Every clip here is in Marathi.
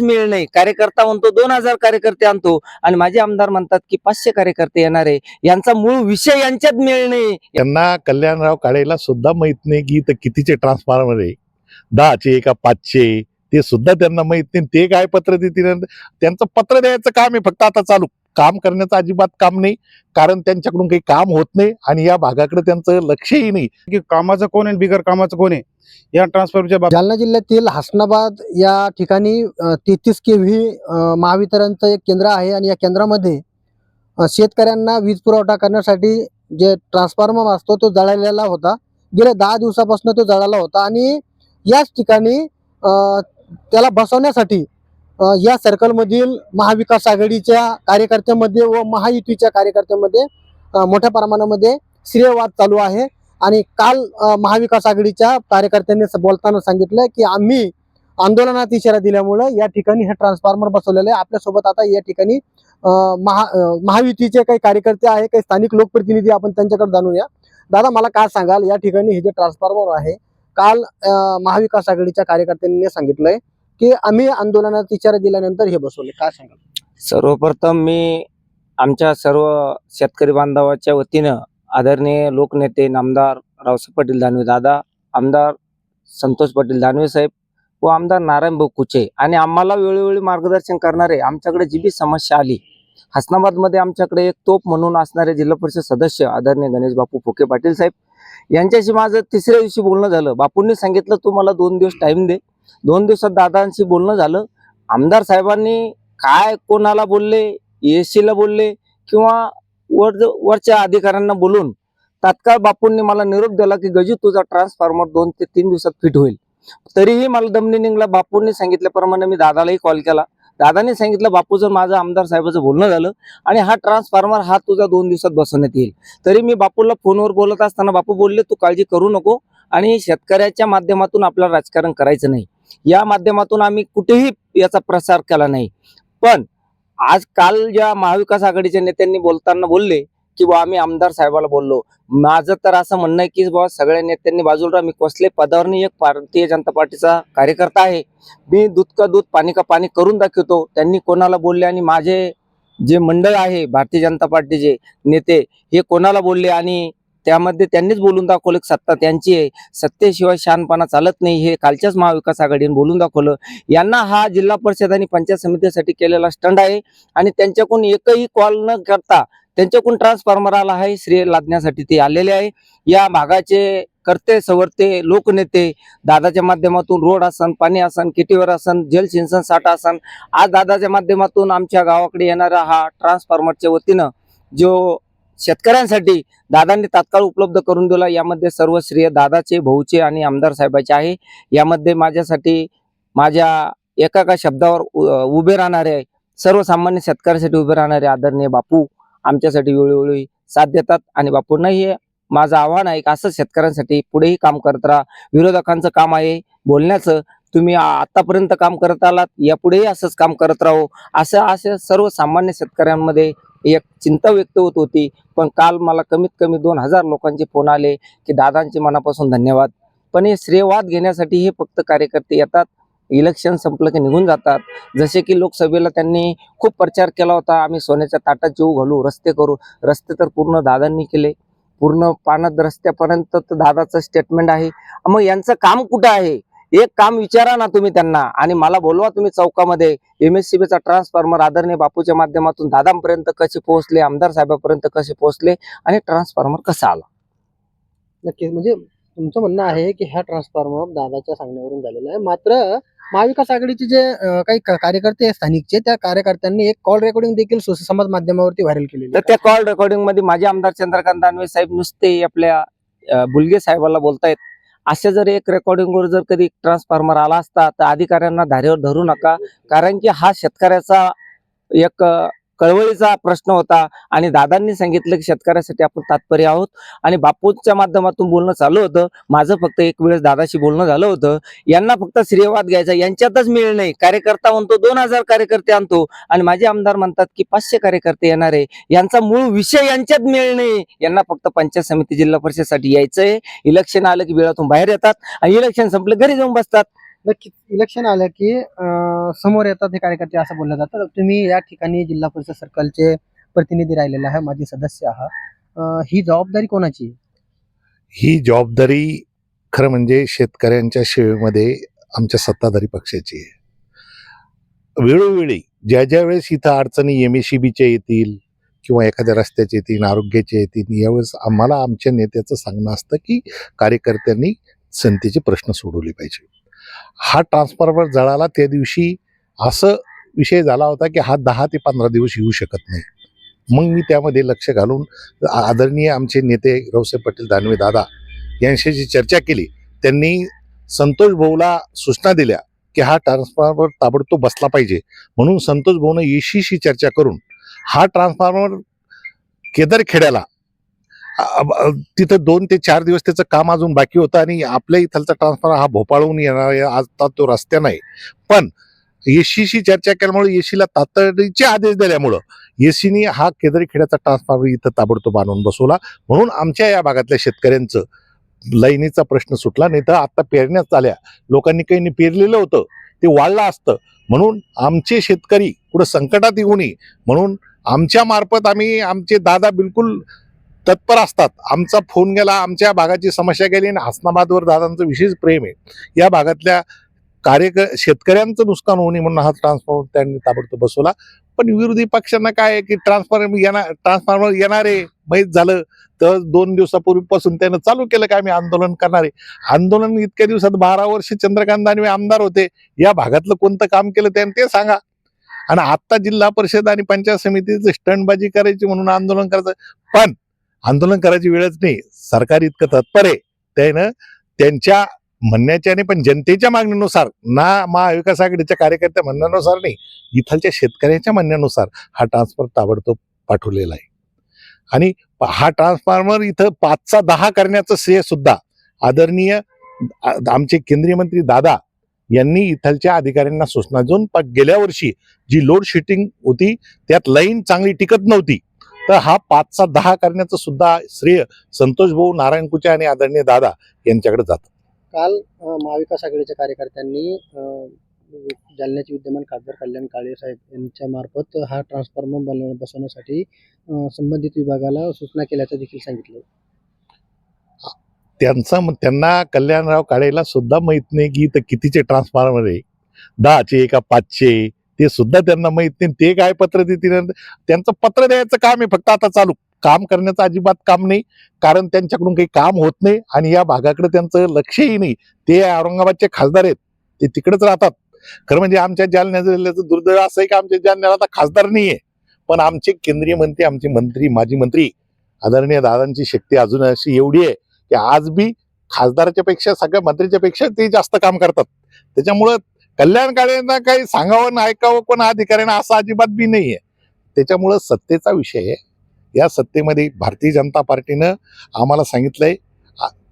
मिळेल नाही. कार्यकर्ता म्हणतो दोन हजार कार्यकर्ते आणतो. आणि माझे आमदार म्हणतात की पाचशे कार्यकर्ते येणार आहे. यांचा मूळ विषय यांच्यात मिळेल नाही. यांना कल्याणराव काळेला सुद्धा माहीत नाही की इथं कितीचे ट्रान्सफॉर्मर आहे. दहाचे का पाचशे? ते सुद्धा त्यांना माहीत नाही. ते काय पत्र देतील? त्यांचं पत्र द्यायचं काम आहे फक्त आता चालू. काम करण्याचं अजिबात काम नाही कारण त्यांच्याकडून काही काम होत नाही आणि या भागाकडे त्यांचं लक्षही नाही. की कामाचं कोण आहे आणि बिगर कामाचं कोण आहे? या ट्रान्सफरच्या बाबतीत जालना जिल्ह्यातील हसनाबाद या ठिकाणी तेहतीस के व्ही महावितरणचं एक केंद्र आहे आणि या केंद्रामध्ये शेतकऱ्यांना वीज पुरवठा करण्यासाठी जे ट्रान्सफॉर्मर असतो तो जळालेला होता. गेल्या दहा दिवसापासून तो जळाला होता आणि याच ठिकाणी अ, त्याला बसवण्यासाठी या सर्कलमधील महाविकास आघाडीच्या कार्यकर्त्यामध्ये व महायुतीच्या कार्यकर्त्यांमध्ये मोठ्या प्रमाणामध्ये श्रेयवाद चालू आहे. आणि काल महाविकास आघाडीच्या कार्यकर्त्यांनी बोलताना सांगितलं की आम्ही आंदोलनात इशारा दिल्यामुळे या ठिकाणी हे ट्रान्सफॉर्मर बसवलेले आहे. आपल्यासोबत आता या ठिकाणी महा महायुतीचे काही कार्यकर्ते आहे काही स्थानिक लोकप्रतिनिधी आपण त्यांच्याकडे जाणूया दादा मला काय सांगाल? या ठिकाणी हे जे ट्रान्सफॉर्मर आहे काल महाविकास आघाडीच्या कार्यकर्त्यांनी सांगितलंय की आम्ही आंदोलनात इशारा दिल्यानंतर हे बसवले. काय सांगाल? सर्वप्रथम मी आमच्या सर्व शेतकरी बांधवाच्या वतीनं आदरणीय लोकनेते नामदार रावसाहेब पाटील दानवे दादा आमदार संतोष पाटील दानवे साहेब व आमदार नारायण भाऊ कुचे आणि आम्हाला वेळोवेळी मार्गदर्शन करणारे आमच्याकडे जी बी समस्या आली हसनाबादमध्ये आमच्याकडे एक तोप म्हणून असणारे जिल्हा परिषद सदस्य आदरणीय गणेश बापू फुके पाटील साहेब यांच्याशी माझं तिसऱ्या दिवशी बोलणं झालं. बापूंनी सांगितलं तू मला दोन दिवस टाईम दे दोन दिवसात दादांशी बोलणं झालं. आमदार साहेबांनी काय कोणाला बोलले एसीला बोलले किंवा वर वरच्या अधिकाऱ्यांना बोलून तात्काळ बापूंनी मला निरोप दिला की गजू तुझा ट्रान्सफॉर्मर दोन ते तीन दिवसात फिट होईल. तरीही मला दमनी निघला. बापूंनी सांगितल्याप्रमाणे मी दादालाही कॉल केला. दादाने सांगितलं बापूचं माझं आमदार साहेबाचं बोलणं झालं आणि हा ट्रान्सफॉर्मर हा तुझा दोन दिवसात बसवण्यात येईल. तरी मी बापूला फोनवर बोलत असताना बापू बोलले तू काळजी करू नको आणि शेतकऱ्याच्या माध्यमातून आपल्याला राजकारण करायचं नाही. या माध्यमातून आम्ही कुठेही याचा प्रसार केला नाही. पण आज काल ज्या महाविकास आघाडीच्या नेत्यांनी बोलताना बोलले की बा आम्ही आमदार साहेबाला बोललो. माझं तर असं म्हणणं आहे की बा सगळ्या नेत्यांनी बाजूला मी कसले पदावर एक भारतीय जनता पार्टीचा कार्यकर्ता आहे. मी दूध का दूध पाणी का पाणी करून दाखवतो. त्यांनी कोणाला बोलले आणि माझे जे मंडळ आहे भारतीय जनता पार्टीचे नेते हे कोणाला बोलले आणि त्यामध्ये त्यांनीच बोलून दाखवलं की सत्ता त्यांची आहे. सत्तेशिवाय शहाणपणा चालत नाही. हे कालच्याच महाविकास आघाडीने बोलून दाखवलं. यांना हा जिल्हा परिषद आणि पंचायत समितीसाठी केलेला स्टंड आहे. आणि त्यांच्याकडून एकही कॉल न करता त्यांच्याकडून ट्रान्सफॉर्मर आला आहे. श्रेय लादण्यासाठी ते आलेले आहे. या भागाचे करते सवरते लोकनेते दादाच्या माध्यमातून रोड असन पाणी असन किटीवर असन जलसिंचन साठा असन आज दादाच्या माध्यमातून आमच्या गावाकडे येणारा हा ट्रान्सफॉर्मरच्या वतीनं जो शेतकऱ्यांसाठी दादांनी तात्काळ उपलब्ध करून दिला. यामध्ये सर्व श्रेय दादाचे भाऊचे आणि आमदार साहेबाचे आहे. यामध्ये माझ्यासाठी माझ्या एका शब्दावर उ- उभे राहणारे सर्वसामान्य शेतकऱ्यासाठी उभे राहणारे आदरणीय बापू आमच्यासाठी वेळोवेळी साथ देतात. आणि बापूंना हे माझं आव्हान आहे की असं शेतकऱ्यांसाठी पुढेही काम करत राहा. विरोधकांचं काम आहे बोलण्याचं. तुम्ही आतापर्यंत काम करत आलात यापुढेही असंच काम करत राहू. असं असं सर्वसामान्य शेतकऱ्यांमध्ये एक चिंता व्यक्त होत होती. पण काल मला कमीत कमी दोन हजार लोकांचे फोन आले की दादांचे मनापासून धन्यवाद. पण हे श्रेयवाद घेण्यासाठी हे फक्त कार्यकर्ते येतात. इलेक्शन संपलं की निघून जातात. जसे की लोकसभेला त्यांनी खूप प्रचार केला होता. आम्ही सोन्याच्या ताटात जेऊ घालू रस्ते करू. रस्ते तर पूर्ण दादांनी केले. पूर्ण पाण्यात रस्त्यापर्यंत तर दादाचं स्टेटमेंट आहे. मग यांचं काम कुठं आहे? एक काम विचारा ना तुम्ही त्यांना. आणि मला बोलवा तुम्ही चौकामध्ये. एम एस चा ट्रान्सफॉर्मर आदरणीय बापूच्या माध्यमातून दादांपर्यंत कसे पोहोचले आमदार साहेबांपर्यंत कसे पोहोचले आणि ट्रान्सफॉर्मर कसा आला? नक्कीच. म्हणजे तुमचं म्हणणं आहे की हा ट्रान्सफॉर्मर दादाच्या सांगण्यावरून झालेला आहे. मात्र महाविकास आघाडीचे जे काही कार्यकर्ते स्थानिकचे त्या कार्यकर्त्यांनी एक कॉल रेकॉर्डिंग देखील सोशल समाज माध्यमावरती व्हायरल केलेली तर त्या कॉल रेकॉर्डिंगमध्ये माझे आमदार चंद्रकांत दानवे साहेब नुसते आपल्या बुलगे साहेबाला बोलतायत. अशा जर एक रेकॉर्डिंगवर जर कधी ट्रान्सफॉर्मर आला असता तर अधिकाऱ्यांना धारेवर धरू नका. कारण की हा शेतकऱ्याचा एक कळवळीचा प्रश्न होता आणि दादांनी सांगितलं की शेतकऱ्यासाठी आपण तात्पर्य आहोत. आणि बापूच्या माध्यमातून बोलणं चालू होतं. माझं फक्त एक वेळेस दादाशी बोलणं झालं होतं. यांना फक्त श्रेयवाद घ्यायचा यांच्यातच मिळ नाही. कार्यकर्ता म्हणतो दोन हजार कार्यकर्ते आणतो. आणि माझे आमदार म्हणतात की पाचशे कार्यकर्ते येणार आहे. यांचा मूळ विषय यांच्यात मिळ नाही. यांना फक्त पंचायत समिती जिल्हा परिषदसाठी यायचंय. इलेक्शन आलं की वेळातून बाहेर येतात. आणि इलेक्शन संपलं घरी जाऊन बसतात. नक्कीच इलेक्शन आलं की समोर येतात हे कार्यकर्ते असं बोललं जातं. तुम्ही या ठिकाणी जिल्हा परिषद सर्कलचे प्रतिनिधी राहिलेले आहे माझे सदस्य आहात. ही जबाबदारी कोणाची? ही जबाबदारी खरं म्हणजे शेतकऱ्यांच्या सेवेमध्ये आमच्या सत्ताधारी पक्षाची आहे. वेळोवेळी ज्या ज्या वेळेस इथं अडचणी एम एस सी बीच्या येतील किंवा एखाद्या रस्त्याचे येतील आरोग्याचे येतील यावेळेस आम्हाला आमच्या नेत्याचं सांगणं असतं की कार्यकर्त्यांनी संतीचे प्रश्न सोडवले पाहिजे. हा ट्रान्सफॉर्मर जळाला त्या दिवशी असं विषय झाला होता की हा दहा ते पंधरा दिवस येऊ शकत नाही. मग मी त्यामध्ये लक्ष घालून आदरणीय आमचे नेते रावसाहेब पाटील दानवे दादा यांच्याशी चर्चा केली. त्यांनी संतोष भाऊला सूचना दिल्या की हा ट्रान्सफॉर्मर ताबडतोब बसला पाहिजे. म्हणून संतोष भाऊनं येशीशी चर्चा करून हा ट्रान्सफॉर्मर केदारखेड्याला तिथं दोन ते चार दिवस त्याचं काम अजून बाकी होतं आणि आपल्या इथलचा ट्रान्सफॉर्मर हा भोपाळहून येणार आहे. आता तो रस्त्या नाही. पण येशीशी चर्चा केल्यामुळे येशीला तातडीचे आदेश दिल्यामुळं येसीनी हा केदारखेड्याचा ट्रान्सफॉर्मर इथं ताबडतोब आणून बसवला. म्हणून आमच्या या भागातल्या शेतकऱ्यांचं लाईनीचा प्रश्न सुटला. नाही तर आता पेरण्यात आल्या. लोकांनी काही नाही पेरलेलं होतं. ते वाढलं असतं. म्हणून आमचे शेतकरी कुठं संकटात येऊ नये. म्हणून आमच्या मार्फत आम्ही आमचे दादा बिलकुल तत्पर असतात. आमचा फोन गेला आमच्या भागाची समस्या गेली आणि हसनाबादवर दादांचं विशेष प्रेम आहे. या भागातल्या कार्यक शेतकऱ्यांचं नुकसान होऊ नये म्हणून हा ट्रान्सफॉर्मर त्यांनी ताबडतोब बसवला. पण विरोधी पक्षांना काय की ट्रान्सफॉर्मर येणार ट्रान्सफॉर्मर येणार आहे माहीत झालं तर दोन दिवसापूर्वीपासून त्यानं चालू केलं काय आम्ही आंदोलन करणार आहे. आंदोलन इतक्या दिवसात बारा वर्ष चंद्रकांत दानवे आमदार होते. या भागातलं कोणतं काम केलं त्यानं ते सांगा. आणि आता जिल्हा परिषद आणि पंचायत समितीचं स्टंटबाजी करायची म्हणून आंदोलन करायचं. पण आंदोलन करायची वेळच नाही. सरकार इतकं तत्पर आहे. त्यानं त्यांच्या म्हणण्याच्या नाही पण जनतेच्या मागणीनुसार ना महाविकास आघाडीच्या कार्यकर्त्या म्हणण्यानुसार नाही इथलच्या शेतकऱ्यांच्या म्हणण्यानुसार हा ट्रान्सफर ताबडतोब पाठवलेला आहे. आणि हा ट्रान्सफॉर्मर इथं पाचचा दहा करण्याचं श्रेय सुद्धा आदरणीय आमचे केंद्रीय मंत्री दादा यांनी इथलच्या अधिकाऱ्यांना सूचना देऊन गेल्या वर्षी जी लोड शेडिंग होती त्यात लाईन चांगली टिकत नव्हती. तर हा पाचचा दहा करण्याचं सुद्धा श्रेय संतोष भाऊ नारायण कुचे आणि आदरणीय दादा यांच्याकडे जातं. काल महाविकास आघाडीच्या कार्यकर्त्यांनी जालन्याचे विद्यमान खासदार कल्याण काळे साहेब यांच्या मार्फत हा ट्रान्सफॉर्मर बसवण्यासाठी संबंधित विभागाला सूचना केल्याचं देखील सांगितलं. त्यांचा त्यांना कल्याणराव काळेला सुद्धा माहीत नाही की इथं कितीचे ट्रान्सफॉर्मर आहे. दहाचे का पाचशे ते सुद्धा त्यांना माहीत नाही. ते काय पत्र देतील त्यांचं पत्र द्यायचं काम आहे फक्त आता चालू. काम करण्याचं अजिबात काम नाही. कारण त्यांच्याकडून काही काम होत नाही आणि या भागाकडे त्यांचं लक्षही नाही. ते औरंगाबादचे खासदार आहेत. ते तिकडेच राहतात. खरं म्हणजे आमच्या जालन्या जिल्ह्याचं दुर्दैव असं आहे की आमच्या जालन्याला आता खासदार नाही आहे पण आमचे केंद्रीय मंत्री आमचे मंत्री माजी मंत्री आदरणीय दादांची शक्ती अजून अशी एवढी आहे की आज बी खासदाराच्या पेक्षा सगळ्या मंत्र्याच्या पेक्षा ते जास्त काम करतात. त्याच्यामुळं कल्याण काळेंना काही सांगावं ना ऐकावं कोण अधिकाऱ्यांना असं अजिबात बी नाहीये. त्याच्यामुळं सत्तेचा विषय आहे. या सत्तेमध्ये भारतीय जनता पार्टीनं आम्हाला सांगितलंय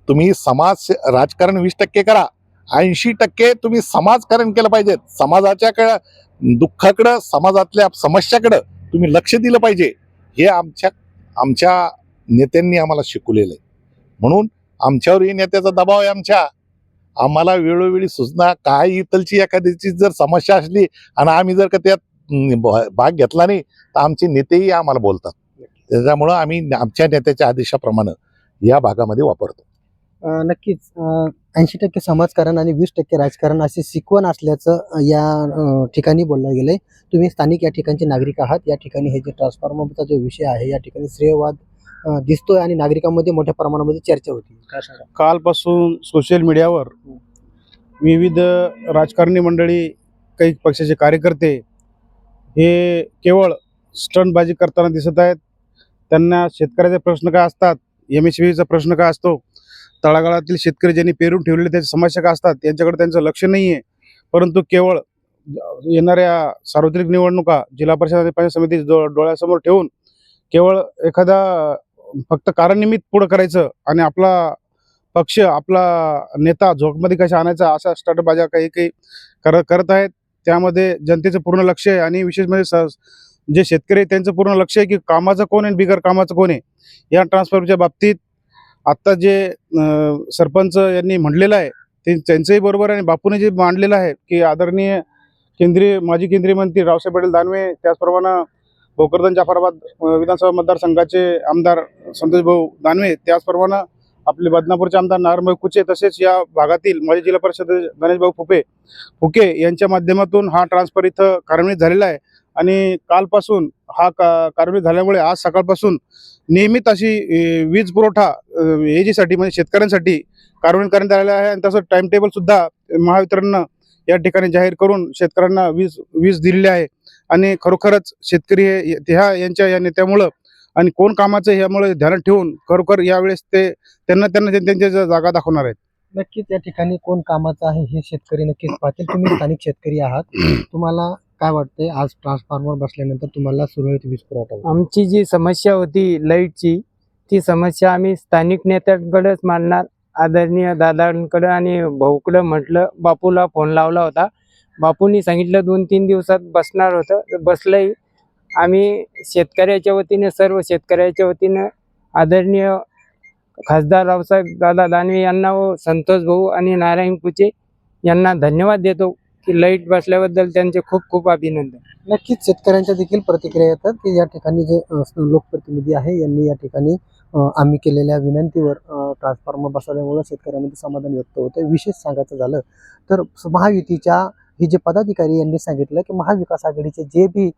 तुम्ही समाज राजकारण वीस टक्के करा. ऐंशी टक्के तुम्ही समाजकारण केलं पाहिजे. समाजाच्या दुःखाकडं समाजातल्या समस्याकडं तुम्ही लक्ष दिलं पाहिजे. हे आमच्या आमच्या नेत्यांनी आम्हाला शिकवलेलं आहे. म्हणून आमच्यावरही नेत्याचा दबाव आहे आमच्या. आम्हाला वेळोवेळी सूचना काय इथलची एखाद्याची जर समस्या असली आणि आम्ही जर का त्यात भाग घेतला नाही तर आमचे नेतेही आम्हाला बोलतात. त्याच्यामुळं आम्ही आमच्या नेत्याच्या आदेशाप्रमाणे या भागामध्ये वापरतो. नक्कीच. ऐंशी टक्के समाजकारण आणि वीस टक्के राजकारण असे शिकवण असल्याचं या ठिकाणी बोललं गेलंय. तुम्ही स्थानिक या ठिकाणचे नागरिक आहात. या ठिकाणी हे जे ट्रान्सफॉर्मरचा जो विषय आहे या ठिकाणी श्रेयवाद दिसतोय आणि नागरिकांमध्ये मोठ्या प्रमाणामध्ये चर्चा होती. कालपासून सोशल मीडियावर विविध राजकारणी मंडळी काही पक्षाचे कार्यकर्ते हे केवळ स्टंटबाजी करताना दिसत आहेत. त्यांना शेतकऱ्याचे प्रश्न काय असतात? एम एस व्हीचा प्रश्न काय असतो? तळागाळातील शेतकरी ज्यांनी पेरून ठेवलेले त्याच्या समस्या काय असतात? यांच्याकडे त्यांचं लक्ष नाही आहे परंतु केवळ येणाऱ्या सार्वत्रिक निवडणुका जिल्हा परिषद पंचायत समिती डो डोळ्यासमोर ठेवून केवळ एखादा फक्त कारणनिमित्त पुढं करायचं आणि आपला पक्ष आपला नेता झोकमध्ये कशा आणायचा अशा स्टार्टबाज्या काही काही कर करत आहेत. त्यामध्ये जनतेचं पूर्ण लक्ष आहे आणि विशेष म्हणजे जे शेतकरी आहेत त्यांचं पूर्ण लक्ष आहे की कामाचं कोण आहे आणि बिगर कामाचं कोण आहे. या ट्रान्सफरच्या बाबतीत आत्ता जे सरपंच यांनी म्हटलेलं आहे ते त्यांचंही बरोबर आहे आणि बापूने जे मांडलेलं आहे की आदरणीय केंद्रीय माजी केंद्रीय मंत्री रावसाहेब पाटील दानवे त्याचप्रमाणे भोकरदन जाफराबाद विधानसभा मतदारसंघाचे आमदार संतोष भाऊ दानवे त्याचप्रमाणे आपले बदनापूरचे आमदार नारायणभाऊ कुचे तसेच या भागातील माजी जिल्हा परिषद गणेशभाऊ फुपे फुके यांच्या माध्यमातून हा ट्रान्सफर इथं कार्यान्वित झालेला आहे. आणि कालपासून हा का कार्यान्वित झाल्यामुळे आज सकाळपासून नियमित अशी वीज पुरवठा अ, एजीसाठी म्हणजे शेतकऱ्यांसाठी कार्यान्वित करण्यात आलेला आहे. आणि तसं टाइम टेबल महावितरणनं या ठिकाणी जाहीर करून शेतकऱ्यांना वीज वीज दिलेली आहे. आणि खरोखरच शेतकरी हे ह्या यांच्या या नेत्यामुळं आणि कोण कामाचं ह्यामुळे ध्यानात ठेवून खरोखर यावेळेस ते त्यांना त्यांना त्यां- त्यांच्या जागा दाखवणार आहेत. नक्कीच या ठिकाणी कोण कामाचं आहे हे शेतकरी नक्कीच पाहतील. तुम्ही स्थानिक शेतकरी आहात. तुम्हाला काय वाटतंय? आज ट्रान्सफॉर्मर बसल्यानंतर तुम्हाला सुरळीत वीज पुरवठा? आमची जी समस्या होती लाईटची ती समस्या आम्ही स्थानिक नेत्यांकडेच मांडणार. आदरणीय दादांकडं आणि भाऊकडं म्हटलं बापूला फोन लावला होता. बापूंनी सांगितलं दोन तीन दिवसात बसणार होतं. तर बसलंही. आम्ही शेतकऱ्याच्या वतीने सर्व शेतकऱ्याच्या वतीनं आदरणीय खासदार रावसाहेब दादा दानवे यांना व संतोष भाऊ आणि नारायण कुचे यांना धन्यवाद देतो की लाइट बसल्याबद्दल त्यांचे खूप खूप अभिनंदन. नक्कीच शेतकऱ्यांच्या देखील प्रतिक्रिया येतात की या ठिकाणी जे लोकप्रतिनिधी आहे यांनी या ठिकाणी आम्ही केलेल्या विनंतीवर ट्रान्सफॉर्मर बसवल्यामुळं शेतकऱ्यांमध्ये समाधान व्यक्त होतं विशेष सांगायचं झालं तर महायुतीच्या हे जे पदाधिकारी यांनी सांगितलं की महाविकास आघाडीचे जे बी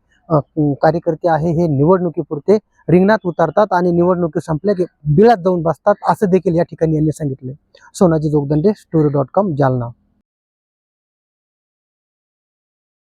कार्यकर्ते आहे हे निवडणुकीपुरते रिंगणात उतरतात आणि निवडणुकी संपल्या की बिळात जाऊन बसतात असं देखील या ठिकाणी यांनी सांगितलं Sonaji Jogdande story dot com Jalna.